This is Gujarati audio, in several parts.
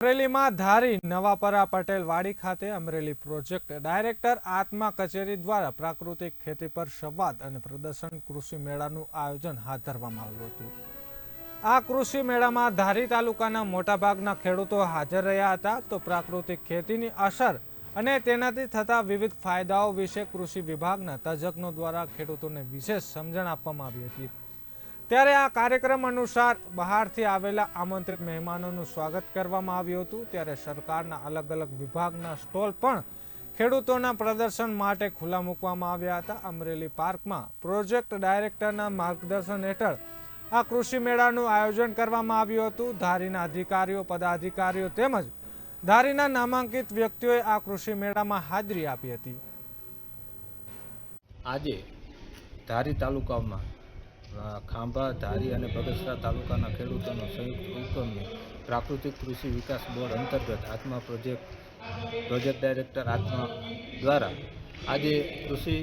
અમરેલીમાં ધારી નવાપરા પટેલ વાડી ખાતે અમરેલી પ્રોજેક્ટ ડાયરેક્ટર આત્મા કચેરી દ્વારા પ્રાકૃતિક ખેતી પર સંવાદ અને પ્રદર્શન કૃષિ મેળાનું આયોજન હાથ ધરવામાં આવ્યું હતું. આ કૃષિ મેળામાં ધારી તાલુકાના મોટાભાગના ખેડૂતો હાજર રહ્યા હતા તો પ્રાકૃતિક ખેતીની અસર અને તેનાથી થતા વિવિધ ફાયદાઓ વિશે કૃષિ વિભાગના તજજ્ઞો દ્વારા ખેડૂતોને વિશેષ સમજણ આપવામાં આવી હતી. ત્યારે આ કાર્યક્રમ અનુસાર બહારથી આવેલા આમંત્રિત મહેમાનોનું સ્વાગત કરવામાં આવ્યું હતું. ત્યારે સરકારના અલગ અલગ વિભાગના સ્ટોલ પણ ખેડૂતોના પ્રદર્શન માટે ખુલ્લા મૂકવામાં આવ્યા હતા. અમરેલી પાર્કમાં પ્રોજેક્ટ ડાયરેક્ટરના માર્ગદર્શન હેઠળ આ કૃષિ મેળાનું આયોજન કરવામાં આવ્યું હતું. ધારીના અધિકારીઓ, પદાધિકારીઓ તેમજ ધારીના નામાંકિત વ્યક્તિઓએ આ કૃષિ મેળામાં હાજરી આપી હતી. આજે ધારી તાલુકામાં ખાંભા, ધારી અને બગસરા તાલુકાના ખેડૂતોનો સંયુક્ત ઉપક્રમે પ્રાકૃતિક કૃષિ વિકાસ બોર્ડ અંતર્ગત આત્મા પ્રોજેક્ટ પ્રોજેક્ટ ડાયરેક્ટર આત્મા દ્વારા આજે કૃષિ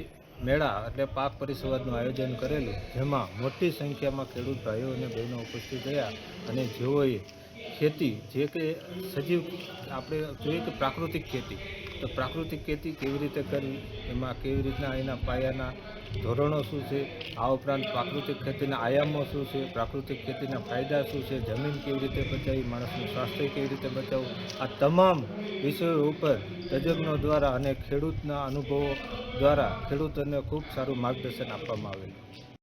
મેળા એટલે પાક પરિસંવાદનું આયોજન કરેલું, જેમાં મોટી સંખ્યામાં ખેડૂત ભાઈઓ અને બહેનો ઉપસ્થિત રહ્યા અને જેઓએ ખેતી, જે કે સજીવ, આપણે જોઈએ કે પ્રાકૃતિક ખેતી તો પ્રાકૃતિક ખેતી કેવી રીતે કરવી? એમાં કેવી રીતના એના પાયાના ધોરણો શું છે? આ ઉપરાંત પ્રાકૃતિક ખેતીના આયામો શું છે? પ્રાકૃતિક ખેતીના ફાયદા શું છે? જમીન કેવી રીતે બચાવી? માણસનું સ્વાસ્થ્ય કેવી રીતે બચાવવું? આ તમામ વિષયો ઉપર તજજ્ઞો દ્વારા અને ખેડૂતના અનુભવો દ્વારા ખેડૂતોને ખૂબ સારું માર્ગદર્શન આપવામાં આવેલું.